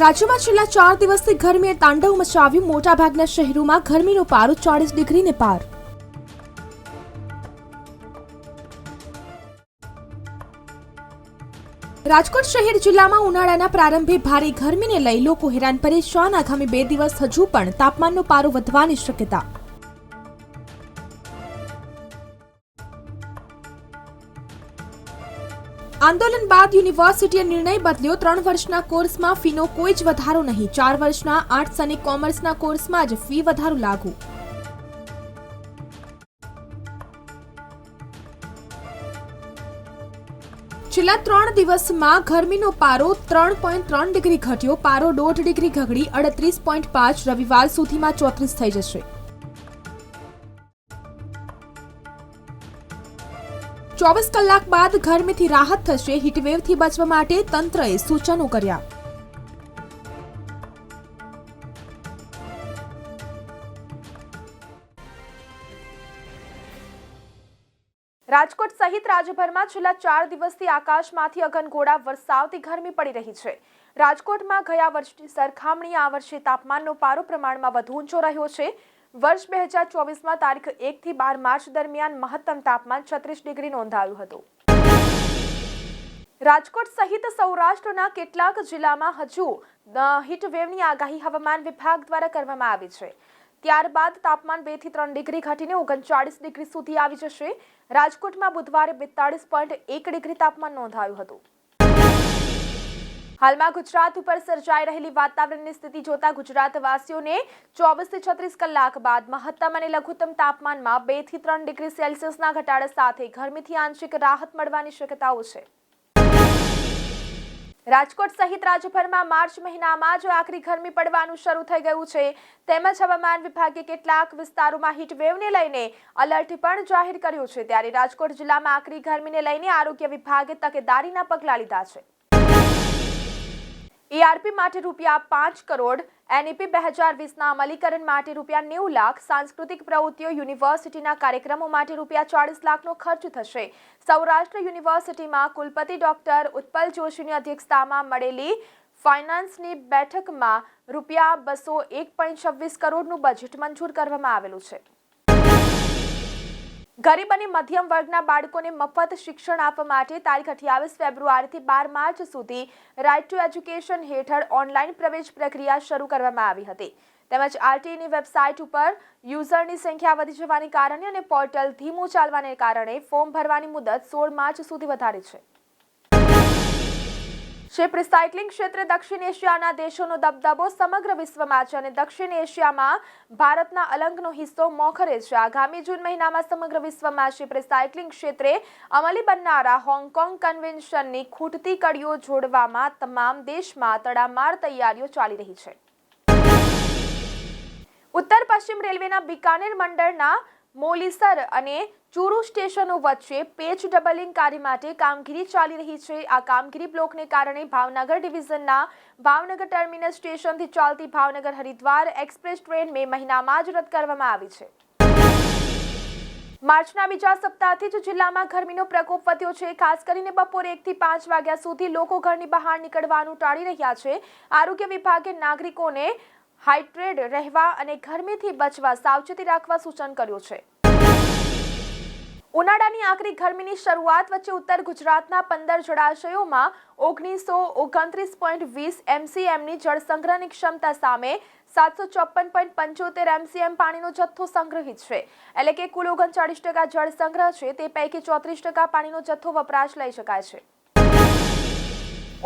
રાજ્યમાં છેલ્લા ચાર દિવસથી ગરમીએ તાંડવ મચાવ્યું. મોટાભાગના શહેરોમાં ગરમીનો પારો ચાળીસ ડિગ્રીને પાર. રાજકોટ શહેર જિલ્લામાં ઉનાળાના પ્રારંભે ભારે ગરમીને લઈ લોકો હેરાન પરેશાન. આગામી બે દિવસ હજુ પણ તાપમાનનો પારો વધવાની શક્યતા આંદોલન બાદ યુનિવર્સિટીએ નિર્ણય બદલ્યો. ત્રણ વર્ષના કોર્સમાં ફીનો કોઈ જ વધારો નહીં. ચાર વર્ષના આર્ટ્સ અને કોમર્સના કોર્સમાં જ ફી વધારો લાગુ. છેલ્લા ત્રણ દિવસમાં ગરમીનો પારો ત્રણ પોઈન્ટ ત્રણ ડિગ્રી ઘટ્યો. પારો દોઢ ડિગ્રી ઘગડી અડત્રીસ પોઈન્ટ પાંચ. રવિવાર સુધીમાં ચોત્રીસ થઈ જશે. ચોવીસ કલાક બાદ ગરમીથી રાહત થશે. હીટવેવથી બચવા માટે તંત્રએ સૂચનો કર્યા. રાજકોટ સહિત રાજ્યભરમાં છેલ્લા ચાર દિવસથી આકાશમાંથી અગનગોળા વરસાવતી ગરમી પડી રહી છે. રાજકોટમાં ગયા વર્ષની સરખામણીએ આ વર્ષે તાપમાનનો પારો પ્રમાણમાં વધુ ઊંચો રહ્યો છે. વર્ષ બે હજાર ચોવીસમાં તારીખ એકથી બાર માર્ચ દરમિયાન મહત્તમ તાપમાન છત્રીસ ડિગ્રી નોંધાયું હતું. રાજકોટ સહિત સૌરાષ્ટ્રના કેટલાક જિલ્લામાં હજુ હીટવેવની આગાહી હવામાન વિભાગ દ્વારા કરવામાં આવી છે. ત્યારબાદ તાપમાન બેથી ત્રણ ડિગ્રી ઘટીને ઓગણચાળીસ ડિગ્રી સુધી આવી જશે. રાજકોટમાં બુધવારે બેતાળીસ પોઈન્ટ એક ડિગ્રી તાપમાન નોંધાયું હતું. હાલમાં ગુજરાત ઉપર સર્જાઈ રહેલી વાતાવરણની સ્થિતિ જોતા ગુજરાતવાસીઓને ચોવીસથી છત્રીસ કલાક બાદ મહત્તમ અને લઘુત્તમ તાપમાનમાં બેથી ત્રણ ડિગ્રી સેલ્સિયસના ઘટાડા સાથે ગરમીથી આંશિક રાહત મળવાની શક્યતાઓ છે. રાજકોટ સહિત રાજ્યભરમાં માર્ચ મહિનામાં જ આકરી ગરમી પડવાનું શરૂ થઈ ગયું છે. તેમજ હવામાન વિભાગે કેટલાક વિસ્તારોમાં હીટવેવને લઈને અલર્ટ પણ જાહેર કર્યું છે. ત્યારે રાજકોટ જિલ્લામાં આકરી ગરમીને લઈને આરોગ્ય વિભાગે તકેદારીના પગલાં લીધા છે. ઈઆરપી માટે રૂપિયા પાંચ કરોડ એનઈપી બે હજાર વીસના અમલીકરણ માટે રૂપિયા નેવું લાખ, સાંસ્કૃતિક પ્રવૃત્તિઓ યુનિવર્સિટીના કાર્યક્રમો માટે રૂપિયા ચાળીસ લાખનો ખર્ચ થશે. સૌરાષ્ટ્ર યુનિવર્સિટીમાં કુલપતિ ડોક્ટર ઉત્પલ જોશીની અધ્યક્ષતામાં મળેલી ફાઇનાન્સની બેઠકમાં રૂપિયા બસો એક પોઈન્ટ છવ્વીસ કરોડનું બજેટ મંજૂર કરવામાં આવેલું છે. ગરીબ અને મધ્યમ વર્ગના બાળકોને મફત શિક્ષણ આપવા માટે તારીખ અઠ્યાવીસ ફેબ્રુઆરીથી બાર માર્ચ સુધી રાઇટ ટુ એજ્યુકેશન હેઠળ ઓનલાઈન પ્રવેશ પ્રક્રિયા શરૂ કરવામાં આવી હતી. તેમજ આરટીઈની વેબસાઇટ ઉપર યુઝરની સંખ્યા વધી જવાને કારણે અને પોર્ટલ ધીમું ચાલવાને કારણે ફોર્મ ભરવાની મુદત સોળ માર્ચ સુધી વધારી છે. શિપ રિસાયકલિંગ ક્ષેત્રે દક્ષિણ એશિયાના દેશોનો દબદબો સમગ્ર વિશ્વમાં છે અને દક્ષિણ એશિયામાં ભારતના અલંગનો હિસ્સો મોખરે છે. આગામી જૂન મહિનામાં સમગ્ર વિશ્વમાં શિપ રિસાયકલિંગ ક્ષેત્રે અમલી બનનારા હોંગકોંગ કન્વેન્શનની ખૂટતી કડીઓ જોડવામાં તમામ દેશમાં તડામાર તૈયારીઓ ચાલી રહી છે. ઉત્તર પશ્ચિમ રેલવેના બિકાનેર મંડળના મોલીસર અને ચુરુ સ્ટેશનો વચ્ચે પેચ ડબલિંગ કાર્ય માટે કામગીરી ચાલી રહી છે. આ કામગીરી બ્લોકને કારણે ભાવનગર ડિવિઝનના ભાવનગર ટર્મિનસ સ્ટેશનથી ચાલતી Bhavnagar Haridwar express train May મહિનામાં જ રદ કરવામાં આવી છે. માર્ચના બીજા સપ્તાહથી જ જિલ્લામાં ગરમીનો પ્રકોપ વધ્યો છે. ખાસ કરીને બપોરે એકથી પાંચ વાગ્યા સુધી લોકો ઘરની બહાર નીકળવાનું ટાળી રહ્યા છે. આરોગ્ય વિભાગે નાગરિકોને હાઇડ્રેટ રહેવા અને ગરમીથી બચવા સાવચેતી રાખવા સૂચન કર્યું છે. ઉનાળાની આકરી ગરમીની શરૂઆત વચ્ચે ઉત્તર ગુજરાતના પંદર જળાશયોમાં ઓગણીસો ઓગણત્રીસ પોઈન્ટ વીસ એમસીએમની જળ સંગ્રહની ક્ષમતા સામે સાતસો ચોપન પોઈન્ટ પંચોતેર એમસીએમ પાણીનો જથ્થો સંગ્રહિત છે. એટલે કે કુલ ઓગણચાળીસ ટકા જળ સંગ્રહ છે, તે પૈકી ચોત્રીસ ટકા પાણીનો જથ્થો વપરાશ લઈ શકાય છે.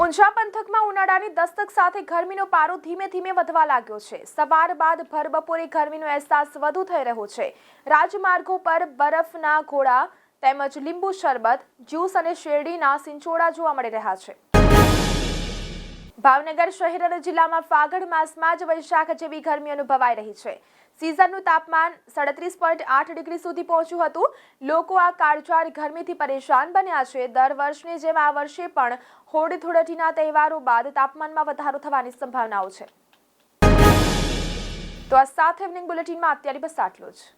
ઊંઝા પંથકમાં ઉનાળાની દસ્તક સાથે ગરમીનો પારો ધીમે ધીમે વધવા લાગ્યો છે. સવાર બાદ ભર બપોરે ગરમીનો અહેસાસ વધુ થઈ રહ્યો છે. રાજમાર્ગો પર બરફના ઘોડા તેમજ લીંબુ શરબત, જ્યુસ અને શેરડીના સિંચોડા જોવા મળી રહ્યા છે. ભાવનગર શહેર અને જિલ્લામાં ફાગણ માસમાં જ વૈશાખ જેવી ગરમી અનુભવાઈ રહી છે. સિઝનનું તાપમાન સાડત્રીસ પોઈન્ટ આઠ ડિગ્રી સુધી પહોંચ્યું હતું. લોકો આ કાળઝાળ ગરમીથી પરેશાન બન્યા છે. દર વર્ષની જેમ આ વર્ષે પણ હોળી ધૂળેટીના તહેવારો બાદ તાપમાનમાં વધારો થવાની સંભાવનાઓ છે. તો આ સાથે ઇવનિંગ બુલેટિનમાં અત્યારે બસ આટલું જ.